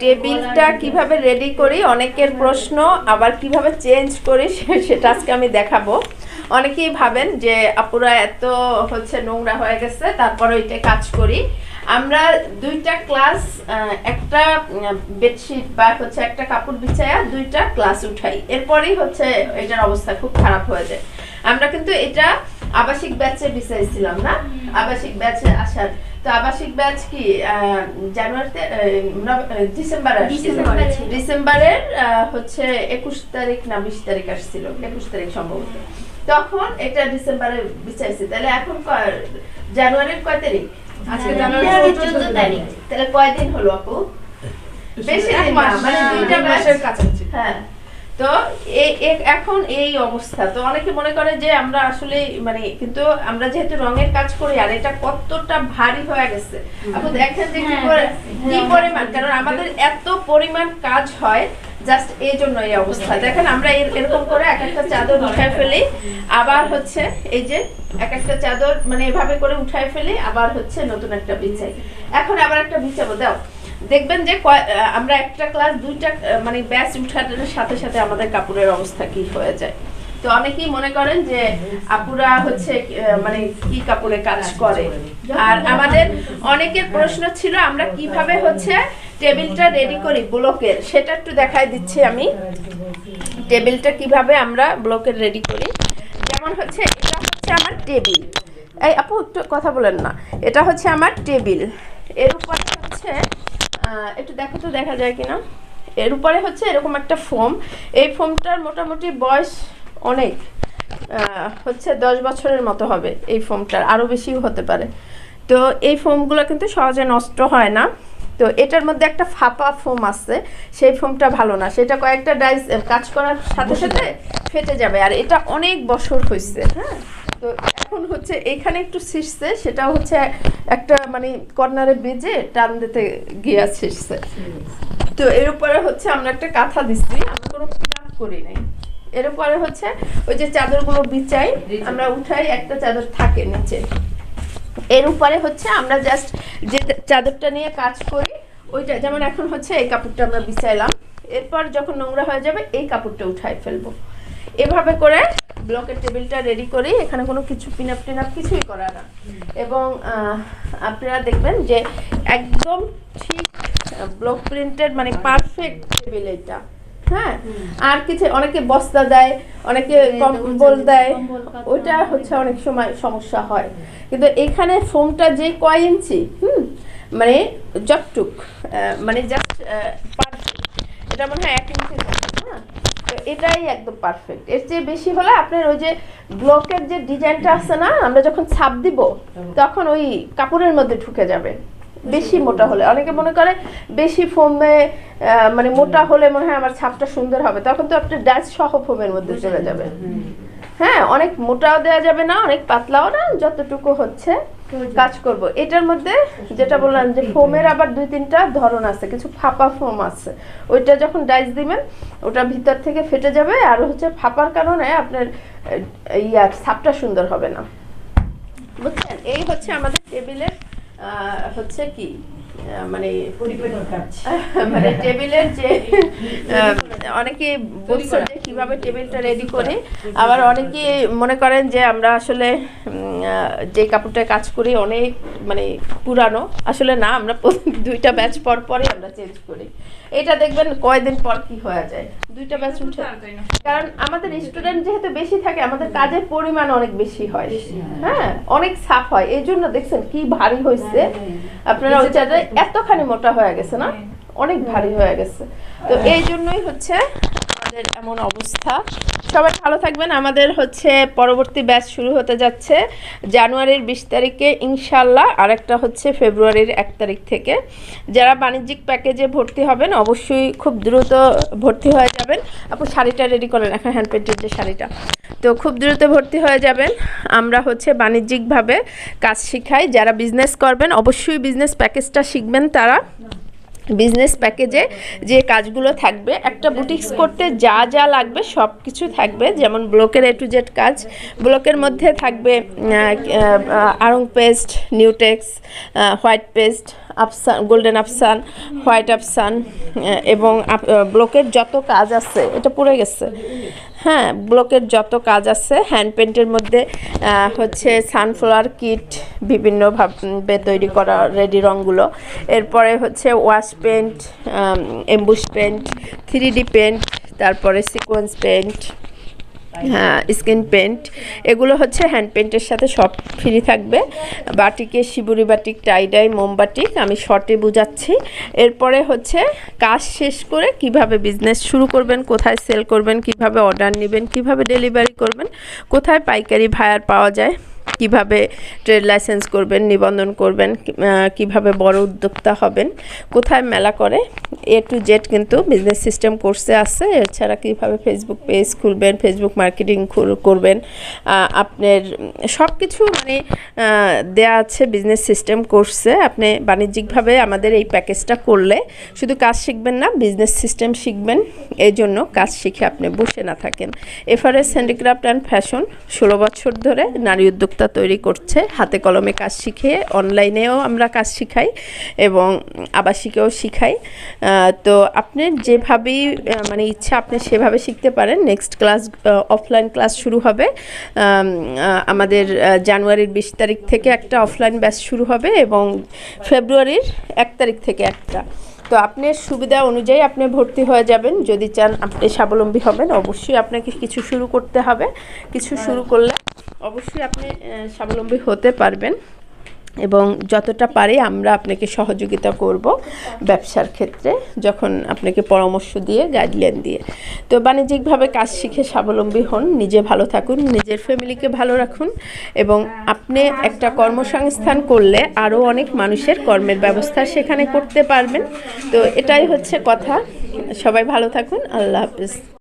টেবিলটা কীভাবে রেডি করি? অনেকের প্রশ্ন, আবার কীভাবে চেঞ্জ করি? সেটা আজকে আমি দেখাবো। অনেকেই ভাবেন যে, আপুরা এত হচ্ছে নোংরা হয়ে গেছে তারপরে ওইটা কাজ করি। আমরা দুইটা ক্লাস একটা বেডশিট বা হচ্ছে একটা কাপড় বিছায়া দুইটা ক্লাস উঠাই। এরপরেই হচ্ছে এটার অবস্থা খুব খারাপ হয়ে যায়। আমরা কিন্তু এটা আবাসিক ব্যাচে বিছাইছিলাম না? আবাসিক ব্যাচে আসার। তো আবাসিক ব্যাচ কি জানুয়ারিতে ডিসেম্বরে। ডিসেম্বরের হচ্ছে একুশ তারিখ না বিশ তারিখ আসছিল একুশ তারিখ সম্ভবত। তখন এটা ডিসেম্বরে বিচারছি তাহলে এখন জানুয়ারির কয় তারিখ? আজকে জানুয়ারি জানুয়ারি চোদ্দ তারিখ। তাহলে কয়দিন হলো আপু? বেশি দিন মানে দুইটা মাসের কাছাকাছি। হ্যাঁ। তো এখন এই অবস্থা। তো অনেকে মনে করে যে আমরা আসলে মানে কিন্তু আমরা যেহেতু রঙের কাজ করি আর এটা কতটা ভারী হয়ে গেছে। আপনি দেখেন যে কি হ্যাঁ, কি হ্যাঁ, পরিমাণ কারণ আমাদের এত পরিমাণ কাজ হয় জাস্ট এই জন্য এই অবস্থা। দেখেন আমরা এরকম করে এক একটা চাদর উঠায় ফেলি আবার হচ্ছে এই যে এক একটা চাদর মানে এভাবে করে উঠায় ফেলি আবার হচ্ছে নতুন একটা বিছাই। এখন আবার একটা বিছাবো দাও। দেখবেন যে আমরা একটা ক্লাস দুইটা মানে ব্যাচ উঠানোর সাথে সাথে আমাদের কাপড়ের অবস্থা কি হয়ে যায়। তো অনেকেই মনে করেন যে আপুরা হচ্ছে মানে কি কাপড়ে কাজ করে। আর আমাদের অনেকের প্রশ্ন ছিল আমরা কীভাবে হচ্ছে টেবিলটা রেডি করি ব্লকের? সেটা একটু দেখাই দিচ্ছি আমি। টেবিলটা কীভাবে আমরা ব্লকের রেডি করি? যেমন হচ্ছে এটা হচ্ছে আমার টেবিল। এই আপু একটু কথা বলেন না। এটা হচ্ছে আমার টেবিল। এর উপরে হচ্ছে একটু দেখো তো দেখা যায় কিনা। এর উপরে হচ্ছে এরকম একটা ফোম। এই ফোমটার মোটামুটি বয়স অনেক। হচ্ছে দশ বছরের মতো হবে এই ফোমটার আরও বেশিও হতে পারে। তো এই ফোমগুলো কিন্তু সহজে নষ্ট হয় না। তো এটার মধ্যে একটা ফাঁপা ফোম আছে সেই ফোমটা ভালো না। সেটা কয়েকটা ডাইস কাজ করার সাথে সাথে ফেটে যাবে। আর এটা অনেক বছর হয়েছে হ্যাঁ? তো এখন হচ্ছে এখানে একটু ছিঁড়ছে সেটা হচ্ছে একটা মানে কর্নারে বেজে টান দিতে গিয়া ছিঁড়ছে তো এর উপরে হচ্ছে আমরা একটা কাঁথা দিচ্ছি আমরা কোনো পিন করি নাই। এর উপরে হচ্ছে ওই যে চাদরগুলো বিছাই আমরা উঠাই একটা চাদর থাকে নিচে। এর উপরে হচ্ছে আমরা জাস্ট যে চাদরটা নিয়ে কাজ করি ওইটা যেমন এখন হচ্ছে এই কাপড়টা আমরা বিছাইলাম। এরপর যখন নোংরা হয়ে যাবে এই কাপড়টা উঠাই ফেলব। এভাবে করে ব্লকের টেবিলটা রেডি করি এখানে কোনো কিছু পিনাপ টিনাপ কিছুই করা না। এবং আপনারা দেখবেন যে একদম ঠিক ব্লক প্রিন্টেড মানে পারফেক্ট টেবিল এটা। হ্যাঁ? আর কিছু অনেকে বস্তা দেয় অনেকে কম্বল দেয়। কম্বল, পাতলা। ওইটা হচ্ছে অনেক সময় সমস্যা হয়। কিন্তু এখানে ফোমটা যে কয় ইঞ্চি? হুম? মানে যতটুক মানে জাস্ট পারফেক্ট এটা মনে হয় এক ইঞ্চি হ্যাঁ এটাই একদম পারফেক্ট এর চেয়ে বেশি হলে আপনার ওই যে ব্লকের যে ডিজাইনটা আছে না আমরা যখন ছাপ দিব তখন ওই কাপড়ের মধ্যে ঢুকে যাবে। বেশি মোটা হলে। অনেকে মনে করে বেশি ফোমে মানে মোটা হলে মনে হয় আমার ছাপটা সুন্দর হবে। তখন তো আপনার ডাচ সহ ফোমের মধ্যে চলে যাবে। হ্যাঁ অনেক মোটাও দেওয়া যাবে না অনেক পাতলাও না যতটুকু হচ্ছে কাজ করব। এটার মধ্যে যেটা বললাম যে ফোমের আবার দুই তিনটা ধরন আছে কিছু ফাঁপা ফোম আছে। ওইটা যখন ডাইস দিবেন ওটা ভিতর থেকে ফেটে যাবে আর হচ্ছে ফাঁপার কারণে আপনার ইয়ার ছাপটা সুন্দর হবে না। বুঝছেন? এই হচ্ছে আমাদের টেবিলের হচ্ছে কি? মানে মানে টেবিলের যে অনেকে বলছে যে কীভাবে টেবিলটা রেডি করে। আবার অনেকে মনে করেন যে আমরা আসলে যে কাপড়টা কাজ করি অনেক মানে পুরানো। আসলে না আমরা দুইটা ব্যাচ পর পরে আমরা চেঞ্জ করি। এটা দেখবেন কয়দিন পর কি হয়ে যায়। দুইটা ব্যাচ উঠে কারণ আমাদের স্টুডেন্ট যেহেতু বেশি থাকে আমাদের কাজের পরিমাণ অনেক বেশি হয়। হ্যাঁ। অনেক সাফ হয়। এই জন্য দেখছেন কি ভারী হয়েছে আপনারা ওই চাদরে এতখানি মোটা হয়ে গেছে না? অনেক ভারী হয়ে গেছে। তো এই জন্যই হচ্ছে আমাদের এমন অবস্থা। সবাই ভালো থাকবেন। আমাদের হচ্ছে পরবর্তী ব্যাচ শুরু হতে যাচ্ছে জানুয়ারির বিশ তারিখে ইনশাল্লাহ আর একটা হচ্ছে ফেব্রুয়ারির এক তারিখ থেকে। যারা বাণিজ্যিক প্যাকেজে ভর্তি হবেন, অবশ্যই খুব দ্রুত ভর্তি হয়ে যাবেন। আপু, শাড়িটা রেডি করেন, এখন হ্যান্ড পেন্টের যে শাড়িটা। তো খুব দ্রুত ভর্তি হয়ে যাবেন। আমরা হচ্ছে বাণিজ্যিকভাবে কাজ শিখাই। যারা বিজনেস করবেন, অবশ্যই বিজনেস প্যাকেজটা শিখবেন তারা। বিজনেস প্যাকেজে যে কাজগুলো থাকবে একটা বুটিক্স করতে যা যা লাগবে সব কিছু থাকবে যেমন ব্লকের এ টু জেড কাজ ব্লকের মধ্যে থাকবে আহ, paste Nutex white paste Afsan golden Afsan white Afsan এবং ব্লকের যত কাজ আছে, এটা পড়ে গেছে। হ্যাঁ ব্লকের যত কাজ আছে হ্যান্ড পেন্টের মধ্যে হচ্ছে সানফ্লাওয়ার কিট বিভিন্নভাবে তৈরি করা রেডি রঙগুলো। এরপরে হচ্ছে wash paint emboss paint three D paint তারপরে সিকোয়েন্স পেন্ট হ্যাঁ স্কিন পেন্ট এগুলো হচ্ছে হ্যান্ড পেন্টের সাথে সব ফ্রি থাকবে। বাটিকে শিবুরি বাটিক টাইডাই মোমবাটিক আমি শর্টে বুঝাচ্ছি। এরপরে হচ্ছে কাজ শেষ করে কীভাবে বিজনেস শুরু করবেন, কোথায় সেল করবেন, কীভাবে অর্ডার নেবেন, কীভাবে ডেলিভারি করবেন, কোথায় পাইকারি ভায়ার পাওয়া যায়। কীভাবে ট্রেড লাইসেন্স করবেন, নিবন্ধন করবেন কীভাবে বড় উদ্যোক্তা হবেন, কোথায় মেলা করে, এ টু জেড কিন্তু বিজনেস সিস্টেম কোর্সে আছে। এছাড়া কীভাবে ফেসবুক পেজ খুলবেন ফেসবুক মার্কেটিং করবেন আপনার সব কিছু মানে দেয়া আছে বিজনেস সিস্টেম কোর্সে আপনি বাণিজ্যিকভাবে আমাদের এই প্যাকেজটা করলে শুধু কাজ শিখবেন না বিজনেস সিস্টেম শিখবেন। এই জন্য কাজ শিখে আপনি বসে না থাকেন। এফআরএস হ্যান্ডিক্রাফট অ্যান্ড ফ্যাশন, ষোলো বছর ধরে নারী উদ্যোক্তা তৈরি করছে। হাতে কলমে কাজ শিখে অনলাইনেও আমরা কাজ শিখাই এবং আবাসিকেও শিখাই। তো আপনার যেভাবেই মানে ইচ্ছা আপনি সেভাবে শিখতে পারেন। নেক্সট ক্লাস অফলাইন ক্লাস শুরু হবে। আমাদের জানুয়ারির বিশ তারিখ থেকে একটা অফলাইন ব্যাচ শুরু হবে এবং ফেব্রুয়ারির এক তারিখ থেকে একটা। তো আপনার সুবিধা অনুযায়ী আপনি ভর্তি হয়ে যাবেন। যদি চান আপনি স্বাবলম্বী হবেন, অবশ্যই আপনাকে কিছু শুরু করতে হবে। কিছু শুরু করলে অবশ্যই আপনি স্বাবলম্বী হতে পারবেন। এবং যতটা পারি আমরা আপনাকে সহযোগিতা করব ব্যবসার ক্ষেত্রে, যখন আপনাকে পরামর্শ দিয়ে গাইডলাইন দিয়ে। তো বাণিজ্যিকভাবে কাজ শিখে স্বাবলম্বী হন, নিজে ভালো থাকুন, নিজের ফ্যামিলিকে ভালো রাখুন এবং আপনি একটা কর্মসংস্থান করলে আরও অনেক মানুষের কর্মের ব্যবস্থা সেখানে করতে পারবেন। তো এটাই হচ্ছে কথা। সবাই ভালো থাকুন। আল্লাহ হাফিজ।